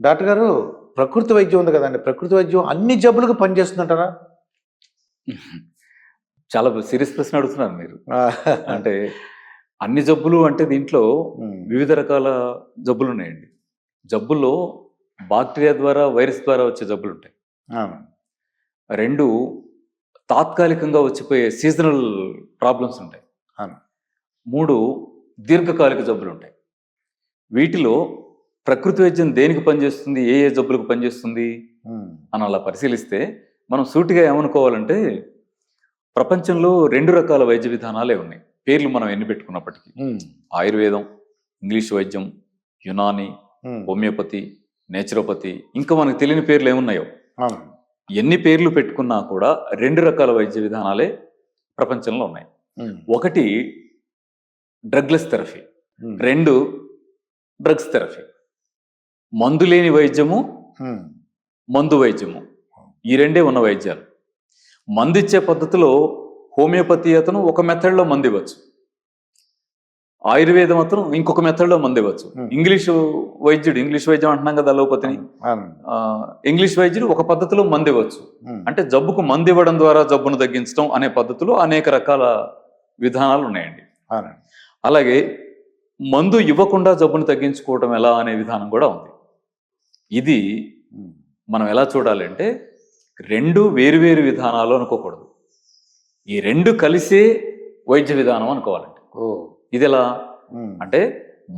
Doctor గారు ప్రకృతి వైద్యం ఉంది కదండి. ప్రకృతి వైద్యం అన్ని జబ్బులకు పనిచేస్తుందంటారా? చాలా సీరియస్ ప్రశ్న అడుగుతున్నారు మీరు. అంటే అన్ని జబ్బులు అంటే దీంట్లో వివిధ రకాల జబ్బులు ఉన్నాయండి. జబ్బుల్లో బాక్టీరియా ద్వారా వైరస్ ద్వారా వచ్చే జబ్బులు ఉంటాయి. రెండు తాత్కాలికంగా వచ్చిపోయే సీజనల్ ప్రాబ్లమ్స్ ఉంటాయి. మూడు దీర్ఘకాలిక జబ్బులు ఉంటాయి. వీటిలో ప్రకృతి వైద్యం దేనికి పనిచేస్తుంది? ఏ ఏ జబ్బులకు పనిచేస్తుంది? అని అలా పరిశీలిస్తే మనం సూటిగా ఏమనుకోవాలంటే ప్రపంచంలో రెండు రకాల వైద్య విధానాలే ఉన్నాయి. పేర్లు మనం ఎన్ని పెట్టుకున్నప్పటికీ. ఆయుర్వేదం ఇంగ్లీష్ వైద్యం యునాని హోమియోపతి నేచురోపతి ఇంకా మనకు తెలియని పేర్లు ఏమున్నాయో. ఎన్ని పేర్లు పెట్టుకున్నా కూడా రెండు రకాల వైద్య విధానాలే ప్రపంచంలో ఉన్నాయి. ఒకటి డ్రగ్లెస్ థెరపీ. ఉమ్, రెండు డ్రగ్స్ థెరపీ. మందు లేని వైద్యము మందు వైద్యము. ఈ రెండే ఉన్న వైద్యాలు. మందు ఇచ్చే పద్ధతిలో హోమియోపతి అతను ఒక మెథడ్లో మందు ఇవ్వచ్చు. ఆయుర్వేదం అతను ఇంకొక మెథడ్లో మందు ఇవ్వచ్చు. ఇంగ్లీషు వైద్యుడు ఇంగ్లీష్ వైద్యం అంటున్నాం కదా అలోపతిని ఇంగ్లీష్ వైద్యుడు ఒక పద్ధతిలో మందు ఇవ్వచ్చు. అంటే జబ్బుకు మందు ఇవ్వడం ద్వారా జబ్బును తగ్గించడం అనే పద్ధతిలో అనేక రకాల విధానాలు ఉన్నాయండి. అలాగే మందు ఇవ్వకుండా జబ్బును తగ్గించుకోవడం ఎలా అనే విధానం కూడా ఉంది. ఇది మనం ఎలా చూడాలంటే రెండు వేరువేరు విధానాలు అనుకోకూడదు. ఈ రెండు కలిసే వైద్య విధానం అనుకోవాలండి. ఓ. ఇది ఎలా? అంటే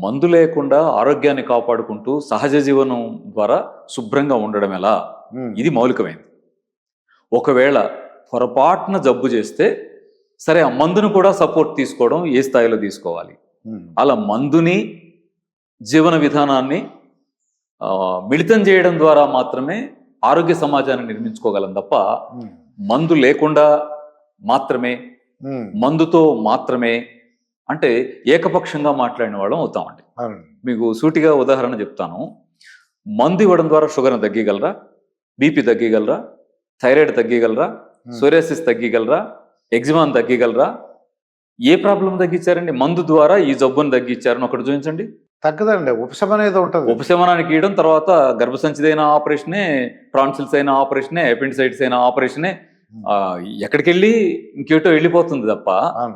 మందు లేకుండా ఆరోగ్యాన్ని కాపాడుకుంటూ సహజ జీవనం ద్వారా శుభ్రంగా ఉండడం ఎలా? ఇది మౌలికమైనది ఒకవేళ పొరపాటున జబ్బు చేస్తే సరే ఆ మందును కూడా సపోర్ట్ తీసుకోవడం ఏ స్థాయిలో తీసుకోవాలి? అలా మందుని జీవన విధానాన్ని మిళితం చేయడం ద్వారా మాత్రమే ఆరోగ్య సమాజాన్ని నిర్మించుకోగలం తప్ప మందు లేకుండా మాత్రమే మందుతో మాత్రమే అంటే ఏకపక్షంగా మాట్లాడిన వాళ్ళం అవుతామండి. మీకు సూటిగా ఉదాహరణ చెప్తాను. మందు ఇవ్వడం ద్వారా షుగర్ని తగ్గగలరా బీపీ తగ్గగలరా థైరాయిడ్ తగ్గగలరా సోరియాసిస్ తగ్గగలరా ఎగ్జిమాన్ తగ్గగలరా ఏ ప్రాబ్లం తగ్గించారండి? మందు ద్వారా ఈ జబ్బును తగ్గించారని ఒకటి చూపించండి. తగ్గదండి ఉపశమనం ఏదో ఉంటుంది. ఉపశమనానికి ఇవ్వడం తర్వాత గర్భసంచిదైన ఆపరేషనే ట్రాన్సిల్స్ అయిన ఆపరేషనే అపెండిసైటిస్ అయిన ఆపరేషనే ఎక్కడికి వెళ్ళి ఇంకేటో వెళ్ళిపోతుంది తప్ప.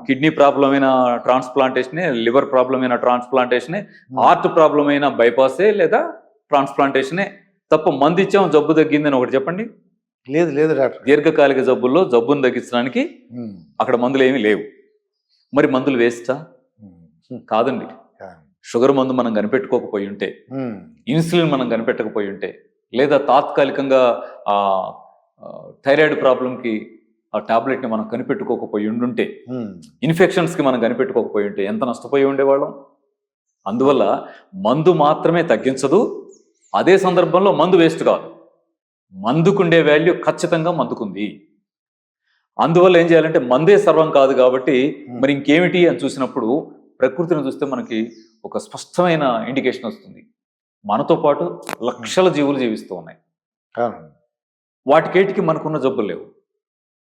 కిడ్నీ ప్రాబ్లం అయిన ట్రాన్స్ప్లాంటేషనే లివర్ ప్రాబ్లం అయిన ట్రాన్స్ప్లాంటేషనే హార్ట్ ప్రాబ్లం అయిన బైపాసే లేదా ట్రాన్స్ప్లాంటేషనే తప్ప మందు ఇచ్చాం జబ్బు తగ్గిందని ఒకటి చెప్పండి. లేదు లేదు డాక్టర్. దీర్ఘకాలిక జబ్బుల్లో జబ్బును తగ్గించడానికి అక్కడ మందులు ఏమీ లేవు. మరి మందులు వేస్టా? ఉమ్, కాదండి. కాదు. షుగర్ మందు మనం కనిపెట్టుకోకపోయి ఉంటే ఇన్సులిన్ మనం కనిపెట్టకపోయి ఉంటే లేదా తాత్కాలికంగా థైరాయిడ్ ప్రాబ్లంకి ఆ టాబ్లెట్ని మనం కనిపెట్టుకోకపోయి ఉండుంటే ఇన్ఫెక్షన్స్కి మనం కనిపెట్టుకోకపోయి ఉంటే ఎంత నష్టపోయి ఉండేవాళ్ళం? అందువల్ల మందు మాత్రమే తగ్గించదు. అదే సందర్భంలో మందు వేస్ట్ కాదు. మందుకుండే వాల్యూ ఖచ్చితంగా మందుకుంది. అందువల్ల ఏం చేయాలంటే మందే సర్వం కాదు కాబట్టి మరి ఇంకేమిటి అని చూసినప్పుడు ప్రకృతిని చూస్తే మనకి ఒక స్పష్టమైన ఇండికేషన్ వస్తుంది. మనతో పాటు లక్షల జీవులు జీవిస్తూ ఉన్నాయి. వాటికేటికి మనకున్న జబ్బులు లేవు.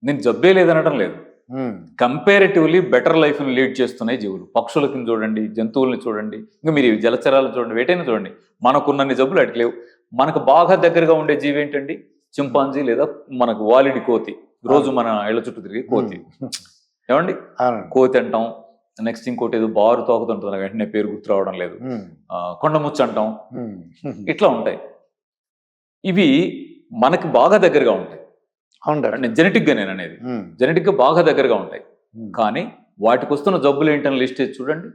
నేను జబ్బే లేదనడం లేదు. కంపారిటివ్లీ బెటర్ లైఫ్ని లీడ్ చేస్తున్నాయి జీవులు. పక్షులకి చూడండి జంతువుల్ని చూడండి ఇంకా మీరు ఈ జలచరాలను చూడండి వేటైనా చూడండి మనకున్నన్ని జబ్బులు అటు లేవు. మనకు బాగా దగ్గరగా ఉండే జీవి ఏంటండి? చింపాంజీ లేదా మనకు వాలిడి కోతి. రోజు మన ఇళ్ళ చుట్టూ తిరిగి కోతి. ఏమండి. కోతి అంటాం. నెక్స్ట్ ఇంకోటి ఏదో బారు తోకతుంటుంది నాకు వెంటనే పేరు గుర్తు రావడం లేదు. కొండముచ్చు అంటాం. ఇట్లా ఉంటాయి. ఇవి మనకి బాగా దగ్గరగా ఉంటాయి. అవును జెనెటిక్గా నేను అనేది. జెనెటిక్గా బాగా దగ్గరగా ఉంటాయి. కానీ వాటికి వస్తున్న జబ్బులు ఏంటని లిస్ట్ చూడండి.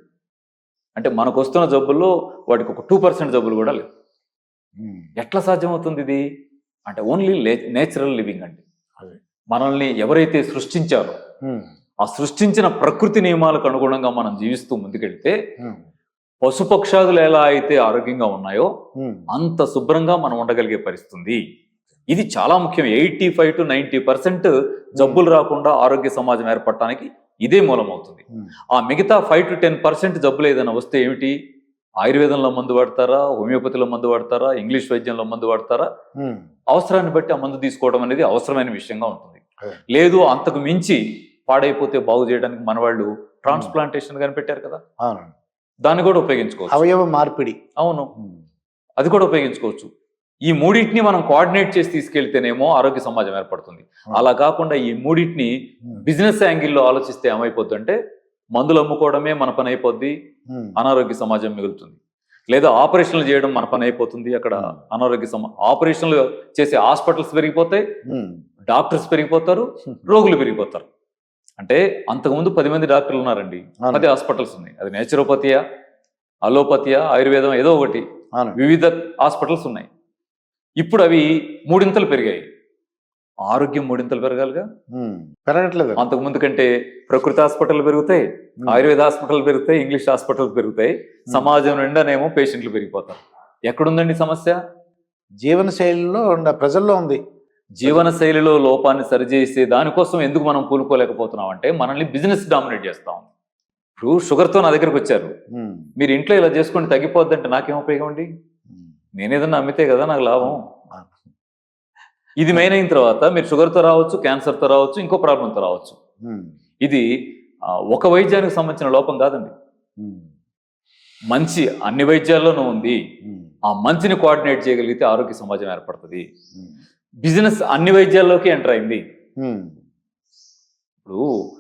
అంటే మనకు వస్తున్న జబ్బుల్లో వాటికి ఒక టూ పర్సెంట్ జబ్బులు కూడా లేవు. ఎట్లా సాధ్యమవుతుంది ఇది? అంటే ఓన్లీ నేచురల్ లివింగ్ అండి. మనల్ని ఎవరైతే సృష్టించారో ఆ సృష్టించిన ప్రకృతి నియమాలకు అనుగుణంగా మనం జీవిస్తూ ముందుకెళ్తే పశుపక్షాదులు ఎలా అయితే ఆరోగ్యంగా ఉన్నాయో అంత శుభ్రంగా మనం ఉండగలిగే పరిస్థితుంది. ఇది చాలా ముఖ్యం. Eighty five to ninety percent జబ్బులు రాకుండా ఆరోగ్య సమాజం ఏర్పడటానికి ఇదే మూలమవుతుంది. ఆ మిగతా ఫైవ్ టు టెన్ పర్సెంట్ జబ్బులు ఏదైనా వస్తే ఏమిటి? ఆయుర్వేదంలో మందు వాడతారా? హోమియోపతిలో మందు వాడతారా? ఇంగ్లీష్ వైద్యంలో మందు వాడతారా? అవసరాన్ని బట్టి ఆ మందు తీసుకోవడం అనేది అవసరమైన విషయంగా ఉంటుంది. లేదు అంతకు మించి పాడైపోతే బాగు చేయడానికి మన వాళ్ళు ట్రాన్స్ప్లాంటేషన్ కనిపెట్టారు కదా? దాన్ని కూడా ఉపయోగించుకోవచ్చు. అవయవ మార్పిడి. అవును. అది కూడా ఉపయోగించుకోవచ్చు. ఈ మూడింటిని మనం కోఆర్డినేట్ చేసి తీసుకెళ్తేనేమో ఆరోగ్య సమాజం ఏర్పడుతుంది. అలా కాకుండా ఈ మూడింటిని బిజినెస్ యాంగిల్లో ఆలోచిస్తే ఏమైపోద్ది అంటే మందులు అమ్ముకోవడమే మన పని అయిపోద్ది అనారోగ్య సమాజం మిగులుతుంది. లేదా ఆపరేషన్లు చేయడం మన పని అయిపోతుంది అక్కడ అనారోగ్య సమా ఆపరేషన్లు చేసే హాస్పిటల్స్ పెరిగిపోతాయి డాక్టర్స్ పెరిగిపోతారు రోగులు పెరిగిపోతారు. అంటే అంతకుముందు పది మంది డాక్టర్లు ఉన్నారండి. పది హాస్పిటల్స్ ఉన్నాయి. అది నేచురోపతియా అలోపతియా ఆయుర్వేదం ఏదో ఒకటి. వివిధ హాస్పిటల్స్ ఉన్నాయి. ఇప్పుడు అవి మూడింతలు పెరిగాయి. ఆరోగ్యం మూడింతలు పెరగాలిగా? పెరగట్లేదు అంతకు ముందు కంటే ప్రకృతి హాస్పిటల్ పెరుగుతాయి ఆయుర్వేద హాస్పిటల్ పెరుగుతాయి ఇంగ్లీష్ హాస్పిటల్ పెరుగుతాయి. సమాజం నిండానేమో పేషెంట్లు పెరిగిపోతారు. ఎక్కడుందండి సమస్య? జీవన శైలిలో ఉన్న ప్రజల్లో ఉంది. జీవన శైలిలో లోపాన్ని సరిచేసే దానికోసం ఎందుకు మనం కూలుకోలేకపోతున్నాం అంటే మనల్ని బిజినెస్ డామినేట్ చేస్తాం ఇప్పుడు షుగర్తో నా దగ్గరకు వచ్చారు. మీరు ఇంట్లో ఇలా చేసుకొని తగ్గిపోద్దంటే నాకేం ఉపయోగం అండి? నేనేదన్నా అమ్మితే కదా నాకు లాభం. ఇది మెయిన్ అయిన తర్వాత మీరు షుగర్తో రావచ్చు క్యాన్సర్తో రావచ్చు ఇంకో ప్రాబ్లంతో రావచ్చు. ఇది ఒక వైద్యానికి సంబంధించిన లోపం కాదండి. మంచి అన్ని వైద్యాల్లోనూ ఉంది. ఆ మంచిని కోఆర్డినేట్ చేయగలిగితే ఆరోగ్య సమాజం ఏర్పడుతుంది. బిజినెస్ అన్ని వైద్యాల్లోకి ఎంటర్ అయింది. ఇప్పుడు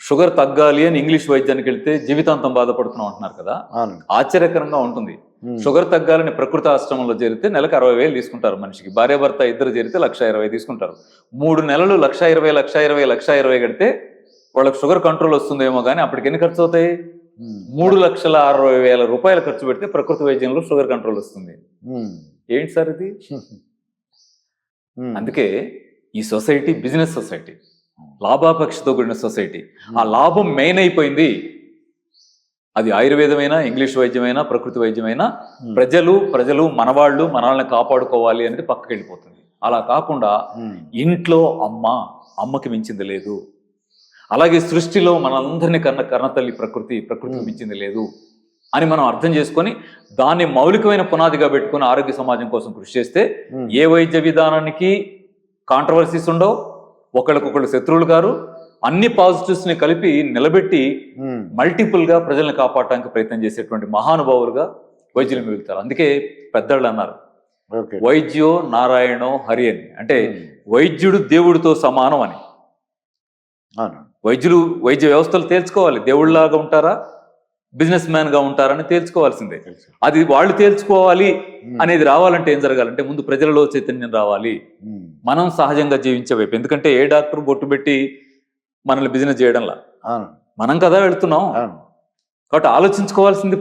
షుగర్ తగ్గాలి అని ఇంగ్లీష్ వైద్యానికి వెళ్తే జీవితాంతం బాధపడుతున్నాం అంటున్నారు కదా. ఆశ్చర్యకరంగా ఉంటుంది. షుగర్ తగ్గాలని ప్రకృతి ఆశ్రమంలో చేరితే నెలకు అరవై వేలు తీసుకుంటారు మనిషికి. భార్యాభర్త ఇద్దరు చేరితే లక్ష ఇరవై తీసుకుంటారు. మూడు నెలలు లక్ష ఇరవై లక్ష ఇరవై లక్ష ఇరవై కడితే వాళ్ళకి షుగర్ కంట్రోల్ వస్తుందేమో కానీ అప్పటికి ఎన్ని ఖర్చు అవుతాయి? మూడు లక్షల అరవై వేల రూపాయలు ఖర్చు పెడితే ప్రకృతి వైద్యంలో షుగర్ కంట్రోల్ వస్తుంది. ఏంటి సార్ ఇది? అందుకే ఈ సొసైటీ బిజినెస్ సొసైటీ లాభాపేక్షతో కూడిన సొసైటీ. ఆ లాభం మెయిన్ అయిపోయింది. అది ఆయుర్వేదమైనా ఇంగ్లీష్ వైద్యమైనా ప్రకృతి వైద్యమైనా ప్రజలు ప్రజలు మనవాళ్ళు మనల్ని కాపాడుకోవాలి అనేది పక్కకి వెళ్ళిపోతుంది అలా కాకుండా ఇంట్లో అమ్మ అమ్మకి మించింది లేదు. అలాగే సృష్టిలో మనందరినీ కన్న కన్నతల్లి ప్రకృతి ప్రకృతికి Hmm. మించింది లేదు. అని మనం అర్థం చేసుకొని దాన్ని మౌలికమైన పునాదిగా పెట్టుకొని ఆరోగ్య సమాజం కోసం కృషి చేస్తే ఏ వైద్య విధానానికి కాంట్రవర్సీస్ ఉండవు ఒకళ్ళకొకళ్ళు శత్రువులు గారు అన్ని పాజిటివ్స్ని కలిపి నిలబెట్టి మల్టిపుల్గా ప్రజల్ని కాపాడటానికి ప్రయత్నం చేసేటువంటి మహానుభావులుగా వైద్యులు మిగులుతారు. అందుకే పెద్దళ్ళు అన్నారు వైద్యో నారాయణో హరి అని. అంటే వైద్యుడు దేవుడితో సమానం అని. వైద్యులు వైద్య వ్యవస్థలు తేల్చుకోవాలి. దేవుళ్ళలాగా ఉంటారా? బిజినెస్ మ్యాన్గా ఉంటారని తేల్చుకోవాల్సిందే. అది వాళ్ళు తేల్చుకోవాలి అనేది రావాలంటే ఏం జరగాలంటే ముందు ప్రజలలో చైతన్యం రావాలి. మనం సహజంగా జీవించే వైపు ఎందుకంటే ఏ డాక్టర్ బొట్టు పెట్టి మనల్ని బిజినెస్ చేయడంలా? మనం కదా వెళ్తున్నాం. కాబట్టి ఆలోచించుకోవాల్సింది